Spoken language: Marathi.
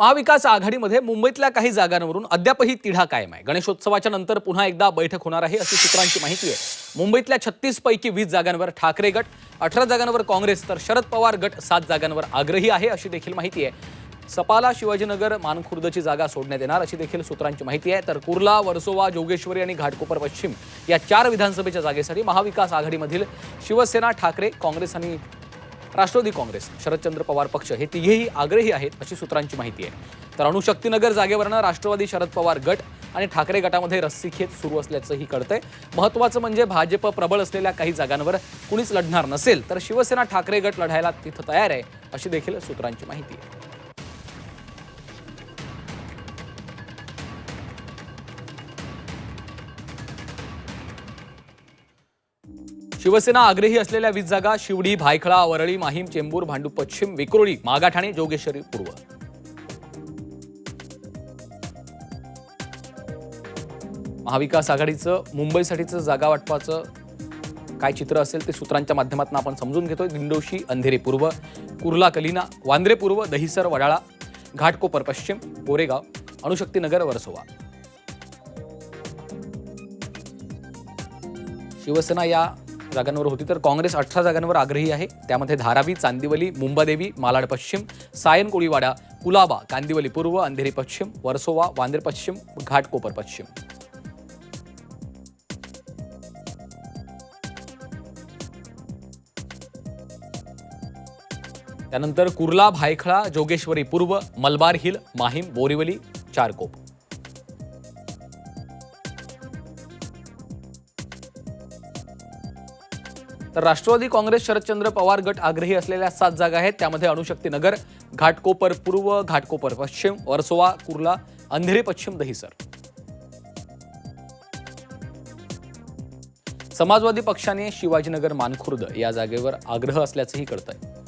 महाविकास आघाडीमध्ये मुंबईतल्या काही जागांवरून अद्यापही तिढा कायम आहे. गणेशोत्सवाच्या नंतर पुन्हा एकदा बैठक होणार आहे अशी सूत्रांची माहिती आहे. मुंबईतल्या छत्तीस पैकी वीस जागांवर ठाकरे गट अठरा जागांवर काँग्रेस तर शरद पवार गट सात जागांवर आग्रही आहे अशी देखील माहिती आहे. सपाला शिवाजीनगर मानखुर्दची जागा सोडण्यात येणार अशी देखील सूत्रांची माहिती आहे. तर कुर्ला वर्सोवा जोगेश्वरी आणि घाटकोपर पश्चिम या चार विधानसभेच्या जागेसाठी महाविकास आघाडीमधील शिवसेना ठाकरे काँग्रेस आणि राष्ट्रवादी काँग्रेस शरदचंद्र पवार पक्ष हे तिघेही आग्रही आहेत अशी सूत्रांची माहिती आहे. तर अणुशक्तीनगर जागेवरनं राष्ट्रवादी शरद पवार गट आणि ठाकरे गटामध्ये रस्सीखेच सुरू असल्याचंही कळतंय. महत्त्वाचं म्हणजे भाजप प्रबळ असलेल्या काही जागांवर कुणीच लढणार नसेल तर शिवसेना ठाकरे गट लढायला तिथं तयार आहे अशी देखील सूत्रांची माहिती आहे. शिवसेना आग्रही असलेल्या वीस जागा शिवडी भायखळा वरळी माहीम चेंबूर भांडूप पश्चिम विक्रोळी मागाठाणे जोगेश्वरी पूर्व. महाविकास आघाडीचं मुंबईसाठीचं जागा वाटपाचं काय चित्र असेल ते सूत्रांच्या माध्यमातून आपण समजून घेतोय. दिंडोशी अंधेरी पूर्व कुर्ला कलिना वांद्रे पूर्व दहिसर वडाळा घाटकोपर पश्चिम कोरेगाव अणुशक्तीनगर वर्सोवा. शिवसेना या जागांवर होती. तर काँग्रेस अठरा जागांवर आग्रही आहे. त्यामध्ये धारावी चांदिवली मुंबादेवी मालाड पश्चिम सायन कोळीवाडा कुलाबा कांदिवली पूर्व अंधेरी पश्चिम वर्सोवा वांद्रे पश्चिम घाटकोपर पश्चिम. त्यानंतर कुर्ला भायखळा जोगेश्वरी पूर्व मलबार हिल माहीम बोरिवली चारकोप. तर राष्ट्रवादी काँग्रेस शरदचंद्र पवार गट आग्रही असलेल्या सात जागा आहेत. त्यामध्ये अणुशक्ती नगर घाटकोपर पूर्व घाटकोपर पश्चिम वर्सोवा कुर्ला अंधेरी पश्चिम दहिसर. समाजवादी पक्षाने शिवाजीनगर मानखुर्द या जागेवर आग्रह असल्याचंही कळतंय.